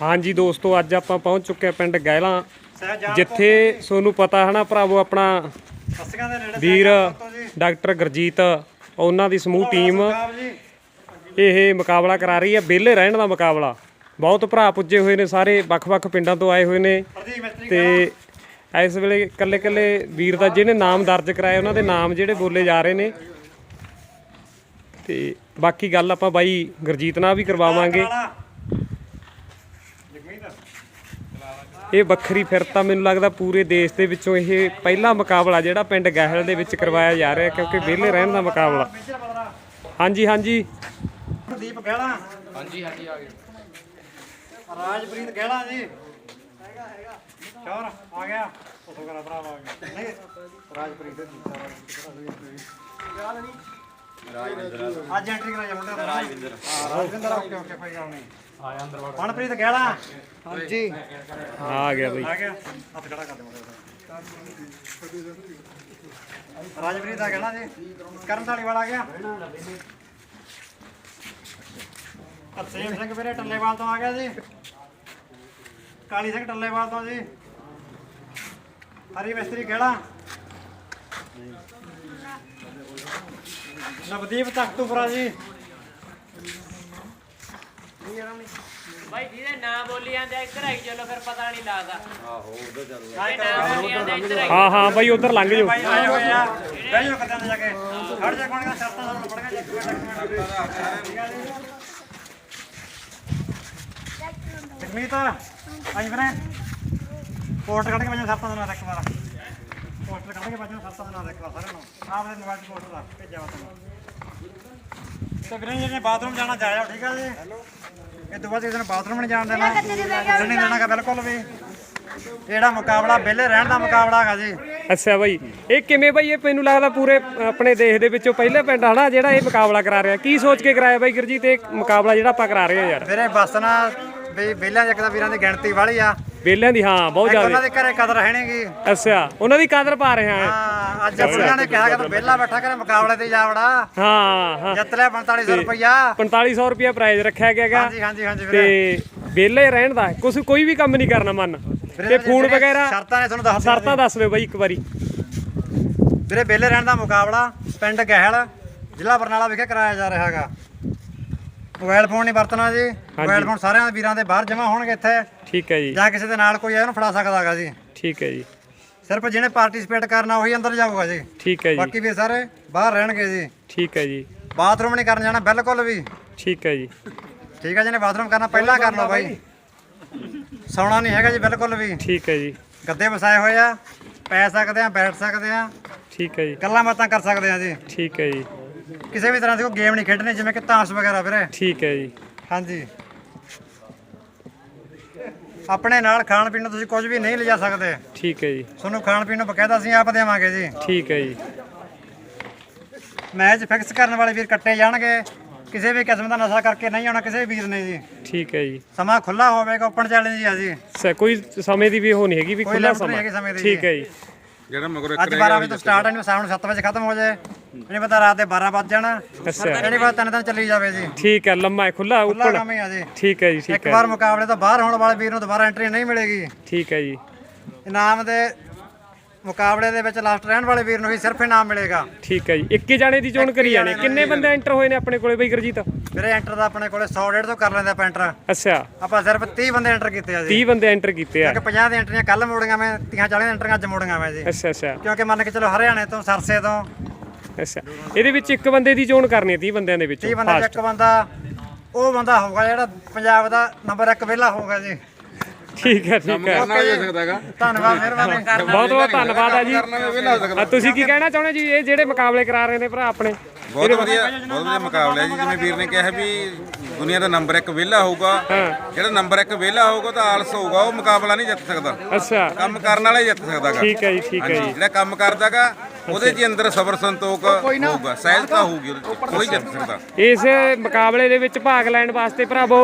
ਹਾਂਜੀ ਦੋਸਤੋ ਅੱਜ ਆਪਾਂ ਪਹੁੰਚ ਚੁੱਕੇ ਹਾਂ ਪਿੰਡ ਗਹਿਲਾਂ ਜਿੱਥੇ ਤੁਹਾਨੂੰ ਪਤਾ ਹੈ ਨਾ ਭਰਾਵੋ ਆਪਣਾ ਵੀਰ ਡਾਕਟਰ ਗੁਰਜੀਤ ਉਹਨਾਂ ਦੀ ਸਮੂਹ ਟੀਮ ਇਹ ਮੁਕਾਬਲਾ ਕਰਾ ਰਹੀ ਹੈ ਵਿਹਲੇ ਰਹਿਣ ਦਾ ਮੁਕਾਬਲਾ। ਬਹੁਤ ਭਰਾ ਪੁੱਜੇ ਹੋਏ ਨੇ ਸਾਰੇ ਵੱਖ-ਵੱਖ ਪਿੰਡਾਂ ਤੋਂ ਆਏ ਹੋਏ ਨੇ। ਤੇ ਇਸ ਵੇਲੇ ਇਕੱਲੇ-ਇਕੱਲੇ ਵੀਰ ਦਾ ਜਿਹਨੇ ਨਾਮ ਦਰਜ ਕਰਾਏ ਉਹਨਾਂ ਦੇ ਨਾਮ ਜਿਹੜੇ ਬੋਲੇ ਜਾ ਰਹੇ ਨੇ। ਤੇ ਬਾਕੀ ਗੱਲ ਆਪਾਂ ਬਾਈ ਗੁਰਜੀਤ ਨਾਲ ਵੀ ਕਰਵਾਵਾਂਗੇ ਕਾਲਾ। ਜਗਮੀਤ ਇਹ ਵੱਖਰੀ ਫਿਰ ਤਾਂ ਮੈਨੂੰ ਲੱਗਦਾ ਪੂਰੇ ਦੇਸ਼ ਦੇ ਵਿੱਚੋਂ ਇਹ ਪਹਿਲਾ ਮੁਕਾਬਲਾ ਜਿਹੜਾ ਪਿੰਡ ਗਹਿਲ ਦੇ ਵਿੱਚ ਕਰਵਾਇਆ ਜਾ ਰਿਹਾ ਕਿਉਂਕਿ ਵਿਹਲੇ ਰਹਿਣ ਦਾ ਮੁਕਾਬਲਾ। ਹਾਂਜੀ ਹਾਂਜੀ। ਪ੍ਰਦੀਪ ਗਹਿਲਾ। ਹਾਂਜੀ ਹਾਂਜੀ ਆ ਗਏ। ਰਾਜਪ੍ਰੀਤ ਗਹਿਲਾ ਜੀ। ਹੈਗਾ ਹੈਗਾ ਚੌਰ ਆ ਗਿਆ। ਉਸੋ ਕਰਾ ਭਰਾ ਆ ਗਿਆ। ਨਹੀਂ ਰਾਜਪ੍ਰੀਤ ਦੇ ਰਾਜਵਿੰਦਰ ਅੱਜ ਐਂਟਰੀ ਕਰਾ ਜਾ ਮੁੰਡਾ ਰਾਜਵਿੰਦਰ। ਹਾਂ ਰਾਜਵਿੰਦਰ ਓਕੇ ਓਕੇ ਭਾਈ ਗੱਲ ਨਹੀਂ। ਆਇਆ ਅੰਦਰ ਵੜ। ਮਨਪ੍ਰੀਤ ਗਹਿਲਾ ਹਾਂਜੀ। ਆ ਗਿਆ ਬਈ। ਆ ਗਿਆ। ਹੱਥ ਖੜਾ ਕਰ ਦੇ ਮੁੰਡੇ ਦਾ। ਰਾਜਪ੍ਰੀਤ ਆ ਗਿਆ ਨਾ ਜੀ। ਕਰਨ ਧਾਲੀਵਾਲ ਆ ਗਿਆ। ਅਰਸੇਮ ਸਿੰਘ ਵੀਰੇ ਟੱਲੇਵਾਲ ਤੋਂ ਆ ਗਿਆ ਜੀ। ਕਾਲੀ ਸਿੰਘ ਟੱਲੇਵਾਲ ਤੋਂ ਜੀ। ਹਰੀ ਮਿਸਤਰੀ ਕਿਹੜਾ ਨਵਦੀਪ ਤਖਤੂਪੁਰਾ ਜੀ। ਭਾਈ ਜਿਹਦੇ ਨਾਮ ਬੋਲੀ ਜਾਂਦੇ ਇੱਧਰ ਆਈ ਚਲੋ ਫਿਰ ਪਤਾ ਨਹੀਂ ਲੱਗਦਾ। ਆਹੋ ਉਧਰ ਚੱਲ ਨਾਮ ਬੋਲੀ ਜਾਂਦੇ ਇੱਧਰ ਆਈ ਹਾਂ ਹਾਂ ਬਾਈ ਉਧਰ ਲੰਘ ਜਾਓ। ਭਾਈ ਆਏ ਹੋਏ ਆ। ਬਹਿ ਜਾਓ ਕਦਾਂ ਜਾ ਕੇ। ਖੜ ਜਾ ਕੋਣ ਦਾ ਸ਼ਰਤਾਂ ਸਾਨੂੰ ਪੜ ਗਿਆ ਜਗਮੀਤ ਆਈ ਵੀਰੇ। ਪੋਸਟ ਕੱਢ ਕੇ ਵਜਾ ਸ਼ਰਤਾਂ ਦਾ ਨਾਮ ਇੱਕ ਵਾਰ ਪੋਸਟਰ ਕੱਢ ਕੇ ਵਜਾ ਸ਼ਰਤਾਂ ਦਾ ਨਾਮ ਇੱਕ ਵਾਰ ਸਾਰਿਆਂ ਨੂੰ। ਆਪ ਦੇ ਮੋਬਾਈਲ 'ਚ ਪੋਸਟਰ ਦਾ ਭੇਜਿਆ ਵਾ ਤੁਹਾਨੂੰ ਤੇ ਵੀਰੇ ਜਿਹਨੇ ਬਾਥਰੂਮ ਜਾਣਾ ਜਾਇਆ ਠੀਕ ਆ ਜੀ? ਇਹ ਤੋਂ ਬਾਅਦ ਕਿਸੇ ਨੇ ਬਾਥਰੂਮ ਨਹੀਂ ਜਾਣ ਦੇਣਾ ਨਹੀਂ ਦੇਣਾਗਾ ਬਿਲਕੁਲ ਵੀ। ਇਹ ਜਿਹੜਾ ਮੁਕਾਬਲਾ ਵਿਹਲੇ ਰਹਿਣ ਦਾ ਮੁਕਾਬਲਾ ਹੈਗਾ ਜੀ। ਅੱਛਾ ਬਾਈ ਇਹ ਕਿਵੇਂ ਬਾਈ? ਇਹ ਮੈਨੂੰ ਲੱਗਦਾ ਪੂਰੇ ਆਪਣੇ ਦੇਸ਼ ਦੇ ਵਿੱਚੋਂ ਪਹਿਲੇ ਪਿੰਡ ਹਨਾ ਜਿਹੜਾ ਇਹ ਮੁਕਾਬਲਾ ਕਰਾ ਰਿਹਾ। ਕੀ ਸੋਚ ਕੇ ਕਰਾਇਆ ਬਾਈ ਗੁਰਜੀਤ ਇਹ ਮੁਕਾਬਲਾ ਜਿਹੜਾ ਆਪਾਂ ਕਰਾ ਰਹੇ ਹਾਂ ਯਾਰ? ਵੀਰੇ ਬਸ ਨਾ ਵੀ ਵਿਹਲਿਆਂ ਵੀਰਾਂ ਦੀ ਗਿਣਤੀ ਵਾਲੀ ਆ। ਵੇਲਿਆਂ ਦੀ ਹਾਂ ਬਹੁਤ ਉਹਨਾਂ ਜ਼ਿਆਦਾ। ਦੇ ਘਰੇ ਕਦਰ ਨਹੀਂਗੀ ਅੱਛਾ ਉਹਨਾਂ ਦੀ ਕਦਰ ਪਾ ਰਹੇ ਹਾਂ। ਹਾਂ ਅੱਜ ਬੁੜੀਆਂ ਨੇ ਕਿਹਾ ਕਿ ਤੂੰ ਵਿਹਲਾ ਬੈਠਾ ਕਰ ਮੁਕਾਬਲੇ ਤੇ ਜਾ ਵੜਾ। ਹਾਂ ਹਾਂ। ਜਿੱਤ ਲਿਆ 4500 ਰੁਪਇਆ 4500 ਰੁਪਏ ਪ੍ਰਾਈਜ਼ ਰੱਖਿਆ ਗਿਆ ਗਾ ਹਾਂਜੀ ਹਾਂਜੀ ਹਾਂਜੀ ਤੇ ਵਿਹਲੇ ਰਹਿਣ ਦਾ ਕੁਝ ਕੋਈ ਵੀ ਕੰਮ ਨਹੀਂ ਕਰਨਾ ਮਨ। ਵੀਰੇ ਤੇ ਜਿਹੜੇ ਵਗੈਰਾ ਸ਼ਰਤਾਂ ਨੇ ਤੁਹਾਨੂੰ ਦੱਸ ਦਿੱਤੀਆਂ ਸ਼ਰਤਾਂ ਦੱਸ ਦਿਓ ਬਾਈ ਇੱਕ ਵਾਰੀ। ਵੀਰੇ ਵਿਹਲੇ ਰਹਿਣ ਦਾ ਮੁਕਾਬਲਾ ਪਿੰਡ ਗਹਿਲ ਜ਼ਿਲ੍ਹਾ ਬਰਨਾਲਾ ਵਿਖੇ ਕਰਾਇਆ ਜਾ ਰਿਹਾ ਹੈਗਾ। ਮੋਬਾਈਲ ਫੋਨ ਨਹੀਂ ਵਰਤਣਾ ਜੀ। ਮੋਬਾਈਲ ਫੋਨ ਸਾਰਿਆਂ ਦੇ ਵੀਰਾਂ ਦੇ ਬਾਹਰ ਜਮਾ ਹੋਣਗੇ ਇੱਥੇ। ਠੀਕ ਹੈ ਜੀ। ਜਾਂ ਕਿਸੇ ਦੇ ਨਾਲ ਕੋਈ ਆਇਆ ਉਹਨੂੰ ਫੜਾ ਸਕਦਾ ਹੈਗਾ ਜੀ। ਠੀਕ ਹੈ ਜੀ। ਸਿਰਫ ਜਿਹਨੇ ਪਾਰਟਿਸਿਪੇਟ ਕਰਨਾ ਉਹੀ ਅੰਦਰ ਜਾਊਗਾ ਜੀ। ਠੀਕ ਹੈ ਜੀ। ਬਾਕੀ ਵੀ ਸਾਰੇ ਬਾਹਰ ਰਹਿਣਗੇ ਜੀ। ਠੀਕ ਹੈ ਜੀ। ਬਾਥਰੂਮ ਨਹੀਂ ਕਰਨ ਜਾਣਾ ਬਿਲਕੁਲ ਵੀ। ਠੀਕ ਹੈ ਜੀ। ਠੀਕ ਹੈ ਜਿਹਨੇ ਬਾਥਰੂਮ ਕਰਨਾ ਪਹਿਲਾਂ ਕਰ ਲਓ ਬਾਈ। ਸੌਣਾ ਨਹੀਂ ਹੈਗਾ ਜੀ ਬਿਲਕੁਲ ਵੀ। ਠੀਕ ਹੈ ਜੀ। ਗੱਦੇ ਵਸਾਏ ਹੋਏ ਆ ਪੈ ਸਕਦੇ ਆ ਬੈਠ ਸਕਦੇ ਆ। ਠੀਕ ਹੈ ਜੀ। ਗੱਲਾਂ ਬਾਤਾਂ ਕਰ ਸਕਦੇ ਆ ਜੀ। ਠੀਕ ਹੈ ਜੀ। ਕਿਸੇ ਵੀ ਤਰ੍ਹਾਂ ਦੀ ਕੋਈ ਗੇਮ ਨਹੀਂ ਖੇਡਣੀ ਜਿਵੇਂ ਕਿ ਤਾਸ਼ ਵਗੈਰਾ ਵੀਰੇ। ਠੀਕ ਹੈ ਜੀ। ਹਾਂਜੀ। ਆਪਣੇ ਨਾਲ ਖਾਣ ਪੀਣ ਨੂੰ ਤੁਸੀਂ ਕੁਝ ਵੀ ਨਹੀਂ ਲਿਜਾ ਸਕਦੇ। ਠੀਕ ਹੈ ਜੀ। ਤੁਹਾਨੂੰ ਖਾਣ ਪੀਣ ਨੂੰ ਬਕਾਇਦਾ ਅਸੀਂ ਆਪ ਦੇਵਾਂਗੇ ਜੀ। ਠੀਕ ਹੈ ਜੀ। ਮੈਚ ਫਿਕਸ ਕਰਨ ਵਾਲੇ ਵੀਰ ਕੱਟੇ ਜਾਣਗੇ। ਕਿਸੇ ਵੀ ਕਿਸਮ ਦਾ ਨਸ਼ਾ ਕਰਕੇ ਨਹੀਂ ਆਉਣਾ ਕਿਸੇ ਵੀ ਵੀਰ ਨੇ ਜੀ। ਠੀਕ ਹੈ ਜੀ। ਸਮਾਂ ਖੁੱਲਾ ਹੋਵੇਗਾ ਓਪਨ ਚੈਲੰਜ ਆ ਜੀ। ਸ- ਕੋਈ ਸਮੇਂ ਦੀ ਵੀ ਉਹ ਨਹੀਂ ਹੈਗੀ ਵੀ ਕੋਈ ਖੁੱਲਾ limit ਨਹੀਂ ਸਮਾਂ। ਹੈਗੀ ਸਮੇਂ ਦੀ ਠੀਕ। ਹੈ ਜੀ। ਜਿਹੜਾ ਮਗਰ ਅੱਜ 12 ਵਜੇ ਤੋਂ ਸਟਾਰਟ ਹੈ ਨਹੀਂ ਸ਼ਾਮ ਨੂੰ 7 ਵਜੇ ਖਤਮ ਹੋ ਜਾਏ। ਨਹੀਂ ਪਤਾ ਰਾਤ ਦੇ 12 ਵੱਜ ਜਾਣਾ। ਅੱਛਾ। ਨਹੀਂ ਪਤਾ ਤਿੰਨ ਦਿਨ ਚੱਲੀ ਜਾਵੇ ਜੀ। ਠੀਕ ਹੈ ਲੰਮਾ ਹੈ ਖੁੱਲਾ ਖੁੱਲਾ ਉੱਪਰ। ਕੰਮ ਹੀ ਆ ਜੀ। ਠੀਕ ਹੈ ਜੀ ਇੱਕ ਠੀਕ ਹੈ ਵਾਰ ਮੁਕਾਬਲੇ ਤੋਂ ਬਾਹਰ ਹੋਣ ਵਾਲੇ ਵੀਰ ਨੂੰ ਦੁਬਾਰਾ ਐਂਟਰੀ ਨਹੀਂ ਮਿਲੇਗੀ। ਠੀਕ ਹੈ ਜੀ। ਇਨਾਮ ਦੇ ਮੁਕਾਬਲੇ ਦੇ ਵਿੱਚ ਲਾਸਟ ਰਹਿਣ ਵਾਲੇ ਵੀਰ ਨੂੰ ਹੀ ਸਿਰਫ ਇਨਾਮ ਮਿਲੇਗਾ। ਠੀਕ ਹੈ ਜੀ। ਇੱਕੇ ਜਾਣੇ ਦੀ ਚੋਣ ਕਰੀ ਜਾਣੇ। ਕਿੰਨੇ ਬੰਦੇ ਐਂਟਰ ਹੋਏ ਨੇ ਆਪਣੇ ਕੋਲੇ ਬਈ ਗੁਰਜੀਤ? ਵੀਰੇ ਐਂਟਰ ਦਾ ਆਪਣੇ ਕੋਲੇ 100 150 ਕਰ ਲੈਂਦੇ ਆਪਾਂ ਐਂਟਰ ਅੱਛਾ। ਆਪਾਂ ਸਿਰਫ 30 ਬੰਦੇ ਐਂਟਰ ਕੀਤੇ ਆ ਜੀ। 30 ਬੰਦੇ ਐਂਟਰ ਕੀਤੇ ਆ। ਕਿ 50 ਦੀਆਂ ਐਂਟਰੀਆਂ ਕੱਲ ਮੋੜੀਆਂ ਮੈਂ 30 40 ਐਂਟਰੀਆਂ ਅੱਜ ਮੋੜੀਆਂ ਮੈਂ ਜੀ। ਅੱਛਾ ਅੱਛਾ। ਕਿਉਂਕਿ ਮੰਨ ਕੇ ਚਲੋ ਹਰਿਆਣੇ ਤੋਂ ਸਰਸੇ ਤੋਂ ਅੱਛਾ। ਇਹਦੇ ਵਿੱਚ ਇੱਕ ਬੰਦੇ ਦੀ ਚੋਣ ਕਰਨੀ ਹੈ 30 ਬੰਦਿਆਂ ਦੇ 30 ਵਿੱਚੋਂ ਬੰਦੇ 'ਚ ਫਾਸਟ। ਇੱਕ ਬੰਦਾ ਉਹ ਬੰਦਾ ਹੋਊਗਾ ਜਿਹੜਾ ਪੰਜਾਬ ਦਾ ਨੰਬਰ 1 ਵਿਹਲਾ ਹੋਊਗਾ ਜੀ। ਠੀਕ ਹੈ ਠੀਕ ਹੈ। ਕਰਨਾ ਵੀ ਹੋ ਸਕਦਾ ਹੈਗਾ। ਧੰਨਵਾਦ ਮਿਹਰਬਾਨੀ। ਬਹੁਤ ਬਹੁਤ ਧੰਨਵਾਦ ਆ ਜੀ। ਕਰਨਾ ਵੀ ਵਿਹਲਾ ਹੋ ਸਕਦਾ। ਆ ਤੁਸੀਂ ਕੀ ਕਹਿਣਾ ਚਾਹੁੰਦੇ ਜੀ? ਇਹ ਜਿਹੜੇ ਮੁਕਾਬਲੇ ਕਰਾ ਰਹੇ ਨੇ ਭਰਾ ਆਪਣੇ ਬਹੁਤ ਵਧੀਆ ਬਹੁਤ ਵਧੀਆ ਮੁਕਾਬਲਾ ਹੈ ਜੀ। ਜਿਵੇਂ ਵੀਰ ਨੇ ਕਿਹਾ ਵੀ ਦੁਨੀਆ ਦਾ ਨੰਬਰ 1 ਵਿਹਲਾ ਹੋਊਗਾ। ਜਿਹੜਾ ਨੰਬਰ 1 ਵਿਹਲਾ ਹੋਊਗਾ ਤਾਂ ਆਲਸ ਹੋਊਗਾ। ਉਹ ਮੁਕਾਬਲਾ ਨਹੀਂ ਜਿੱਤ ਸਕਦਾ। ਅੱਛਾ। ਕੰਮ ਕਰਨ ਵਾਲਾ ਹੀ ਜਿੱਤ ਸਕਦਾਗਾ। ਠੀਕ ਹੈ ਜੀ ਠੀਕ ਹੈ ਜੀ। ਜਿਹੜਾ ਕੰਮ ਕਰਦਾਗਾ ਉਹਦੇ ਹੀ ਅੰਦਰ ਸਬਰ ਸੰਤੋਖ ਹੋਊਗਾ ਸਹਿਜਤਾ ਹੋਊਗੀ ਉਹਦੇ 'ਚ ਕੋਈ ਜਿੱਤ ਸਕਦਾ ਇਸ ਮੁਕਾਬਲੇ ਦੇ ਵਿੱਚ ਭਾਗ ਲੈਣ ਵਾਸਤੇ ਭਰਾਵੋ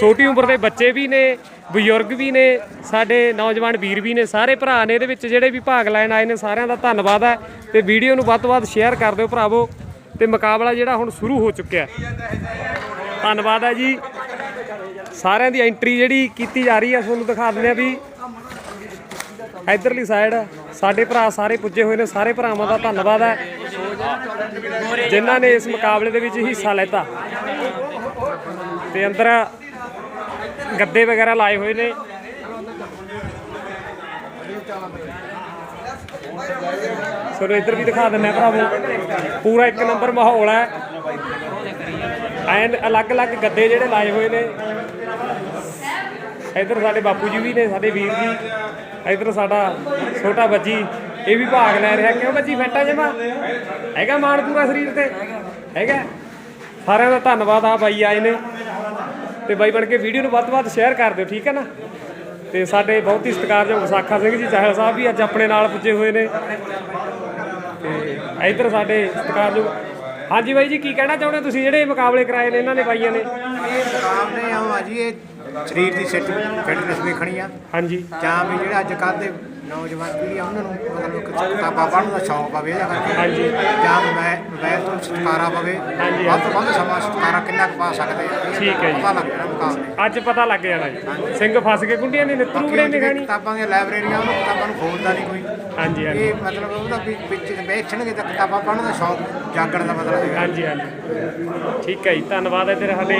ਛੋਟੀ ਉਮਰ ਦੇ ਬੱਚੇ ਵੀ ਨੇ ਬਜ਼ੁਰਗ ਵੀ ਨੇ ਸਾਡੇ ਨੌਜਵਾਨ ਵੀਰ ਵੀ ਨੇ ਸਾਰੇ ਭਰਾ ਨੇ ਇਹਦੇ ਵਿੱਚ ਜਿਹੜੇ ਵੀ ਭਾਗ ਲੈਣ ਆਏ ਨੇ ਸਾਰਿਆਂ ਦਾ ਧੰਨਵਾਦ ਹੈ। ਤੇ ਵੀਡੀਓ ਨੂੰ ਵੱਧ ਤੋਂ ਵੱਧ ਸ਼ੇਅਰ ਕਰ ਦਿਓ ਭਰਾਵੋ ਤੇ ਮੁਕਾਬਲਾ ਜਿਹੜਾ ਹੁਣ ਸ਼ੁਰੂ ਹੋ ਚੁੱਕਿਆ ਹੈ। ਧੰਨਵਾਦ ਹੈ ਜੀ। ਸਾਰਿਆਂ ਦੀ ਐਂਟਰੀ ਜਿਹੜੀ ਕੀਤੀ ਜਾ ਰਹੀ ਹੈ ਤੁਹਾਨੂੰ ਦਿਖਾ ਦਿੰਦੇ ਆ ਵੀ ਇਧਰਲੀ ਸਾਈਡ ਸਾਡੇ ਭਰਾ ਸਾਰੇ ਪੁੱਜੇ ਹੋਏ ਨੇ, ਸਾਰੇ ਭਰਾਵਾਂ ਦਾ ਧੰਨਵਾਦ ਹੈ। ਜਿਨ੍ਹਾਂ ਨੇ ਇਸ ਮੁਕਾਬਲੇ ਦੇ ਵਿੱਚ ਹਿੱਸਾ ਲੈਤਾ। ਤੇ ਅੰਦਰ ਗੱਦੇ ਵਗੈਰਾ ਲਾਏ ਹੋਏ ਨੇ। ਤੁਹਾਨੂੰ ਇੱਧਰ ਵੀ ਦਿਖਾ ਦਿੰਦੇ ਆ ਭਰਾਵੋ। ਪੂਰਾ ਇੱਕ ਨੰਬਰ ਮਾਹੌਲ ਹੈ। ਐਨ ਅਲੱਗ-ਅਲੱਗ ਗੱਦੇ ਜਿਹੜੇ ਲਾਏ ਹੋਏ ਨੇ। ਇੱਧਰ ਸਾਡੇ ਬਾਪੂ ਜੀ ਵੀ ਨੇ, ਸਾਡੇ ਵੀਰ ਜੀ। ਇੱਧਰ ਸਾਡਾ ਛੋਟਾ ਬੱਜੀ ਇਹ ਵੀ ਭਾਗ ਲੈ ਰਿਹਾ। ਕਿਉਂ ਬੱਜੀ ਫੈਟਾ ਜਮਾ? ਹੈਗਾ ਮਾਣ ਪੂਰਾ ਸਰੀਰ ਤੇ? ਹੈਗਾ? ਸਾਰਿਆਂ ਦਾ ਧੰਨਵਾਦ ਆ ਬਾਈ ਆਏ ਨੇ। ਤੇ ਬਾਈ ਬਣ ਕੇ ਵੀਡੀਓ ਨੂੰ ਵੱਧ ਤੋਂ ਵੱਧ ਸ਼ੇਅਰ ਕਰ ਦਿਓ, ਠੀਕ ਹੈ ਨਾ? ਤੇ ਸਾਡੇ ਬਹੁਤ ਹੀ ਸਤਿਕਾਰਯੋਗ ਵਿਸਾਖਾ ਸਿੰਘ ਜੀ, ਚਾਹਲ ਸਾਹਿਬ ਵੀ ਅੱਜ ਆਪਣੇ ਨਾਲ ਪੁੱਜੇ ਹੋਏ ਨੇ। ਤੇ ਇੱਧਰ ਸਾਡੇ ਸਤਿਕਾਰਯੋਗ ਹਾਂਜੀ ਬਾਈ ਜੀ, ਕੀ ਕਹਿਣਾ ਚਾਹੁੰਦੇ ਹੋ ਤੁਸੀਂ? ਜਿਹੜੇ ਮੁਕਾਬਲੇ ਕਰਾਏ ਨੇ, ਇਹਨਾਂ ਨੇ ਬਾਈਆਂ ਨੇ। ਮੁਕਾਬਲੇ ਆ ਜੀ ਇਹ ਸਰੀਰ ਦੀ ਸਿੱਟ ਫਿਟਨੈਸ ਦੇਖਣੀ ਆ। ਹਾਂਜੀ। ਜਾਂ ਵੀ ਜਿਹੜਾ ਅੱਜ ਕੱਲ੍ਹ ਦੇ ਨੌਜਵਾਨ ਪੀੜ੍ਹੀ ਆ ਉਹਨਾਂ ਨੂੰ ਮਤਲਬ ਕਿ ਕਿਤਾਬਾਂ ਪੜ੍ਹਨ ਦਾ ਸ਼ੌਕ ਪਵੇ ਇਹਦਾ ਕਰਕੇ। ਹਾਂਜੀ। ਜਾਂ ਮੋਬਾਈਲ ਮੋਬਾਈਲ ਤੋਂ ਛੁਟਕਾਰਾ ਪਵੇ। ਹਾਂਜੀ, ਵੱਧ ਤੋਂ ਵੱਧ ਸਮਾਂ ਛੁਟਕਾਰਾ ਕਿੰਨਾ ਕੁ ਪਾ ਸਕਦੇ ਆ? ਇਹ ਠੀਕ ਹੈ ਜੀ। ਪਤਾ ਲੱਗ ਜਾਣਾ ਮੁਕਾਬਲੇ ਅੱਜ ਪਤਾ ਲੱਗ ਜਾਣਾ ਜੀ। ਸਿੰਘ ਫਸ ਕੇ ਕੁੰਡੀਆਂ ਨੇ ਨਿੱਤਰੂ ਬੜੇ ਨੇ ਖਾਣੀ। ਕਿਤਾਬਾਂ ਦੀਆਂ ਲਾਇਬ੍ਰੇਰੀਆਂ ਉਹਨਾਂ ਕਿਤਾਬਾਂ ਨੂੰ ਖੋਲਦਾ ਨਹੀਂ ਕੋਈ। ਹਾਂਜੀ ਹਾਂਜੀ। ਇਹ ਮਤਲਬ ਉਹਦਾ ਵੀ ਵਿੱਚ ਬੈਠਣਗੇ ਤਾਂ ਕਿਤਾਬਾਂ ਪੜ੍ਹਨ ਦਾ ਸ਼ੌਕ ਜਾਗਣ ਦਾ ਮਤਲਬ ਹੈਗਾ। ਹਾਂਜੀ ਹਾਂਜੀ। ਠੀਕ ਹੈ ਜੀ ਧੰਨਵਾਦ ਹੈ ਤੇਰੇ ਸਾਡੇ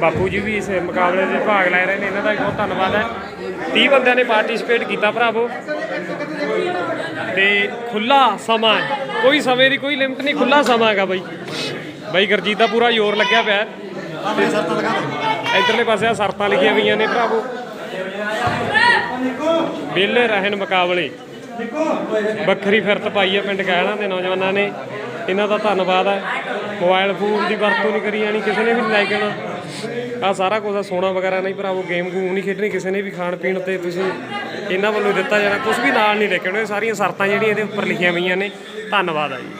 ਬਾਪੂ ਜੀ ਵੀ ਇਸ ਮੁਕਾਬਲੇ 'ਚ ਭਾਗ ਲੈ ਰਹੇ ਨੇ। ਇਹਨਾਂ ਦਾ ਵੀ ਬਹੁਤ ਧੰਨਵਾਦ ਹੈ। 30 ਬੰਦਿਆਂ ਨੇ ਪਾਰਟਿਸਿਪੇਟ ਕੀਤਾ ਭਰਾਵੋ। ਤੇ ਖੁੱਲਾ ਸਮਾਂ ਕੋਈ ਸਮੇਂ ਦੀ ਕੋਈ ਲਿਮਟ ਨਹੀਂ ਖੁੱਲਾ ਸਮਾਂ ਹੈਗਾ ਬਾਈ। ਬਾਈ ਗਰਜੀਤ ਦਾ ਪੂਰਾ ਜ਼ੋਰ ਲੱਗਿਆ ਪਿਆ। ਹੈ। ਆਪਣੇ ਸਰਤਾਂ ਇਧਰਲੇ ਪਾਸੇ ਆ ਸਰਤਾਂ ਲਿਖੀਆਂ ਗਈਆਂ ਨੇ ਭਰਾਵੋ। ਵਿਹਲੇ ਰਹਿਣ ਮੁਕਾਬਲੇ। ਵੱਖਰੀ ਫਿਰਤ ਪਾਈ ਹੈ ਪਿੰਡ ਕਹਿਣਾ ਦੇ ਨੌਜਵਾਨਾਂ ਨੇ। ਇਹਨਾਂ ਦਾ ਧੰਨਵਾਦ ਹੈ। ਮੋਬਾਈਲ ਫੋਨ ਦੀ ਵਰਤੋਂ ਨਹੀਂ ਕਰੀ ਜਾਣੀ, ਕਿਸੇ ਨੇ ਵੀ ਨਹੀਂ ਲੈ ਕੇ ਆਉਣਾ। ਆ ਸਾਰਾ ਕੁਝ ਸੋਨਾ ਵਗੈਰਾ ਨਹੀਂ ਭਰਾਵੋ ਗੇਮ ਗੂਮ ਨਹੀਂ ਖੇਡਣੀ, ਕਿਸੇ ਨੇ ਵੀ ਖਾਣ ਪੀਣ ਤੇ ਤੁਸੀਂ ਇਹਨਾਂ ਵੱਲੋਂ ਦਿੱਤਾ ਜਾਣਾ। ਕੁਝ ਵੀ ਨਾਲ ਨਹੀਂ ਲੈ ਕੇ ਆਉਣਾ, ਇਹ ਸਾਰੀਆਂ ਸ਼ਰਤਾਂ ਜਿਹੜੀਆਂ ਇਹਦੇ ਉੱਪਰ ਲਿਖੀਆਂ ਹੋਈਆਂ ਨੇ। ਧੰਨਵਾਦ ਹੈ ਜੀ।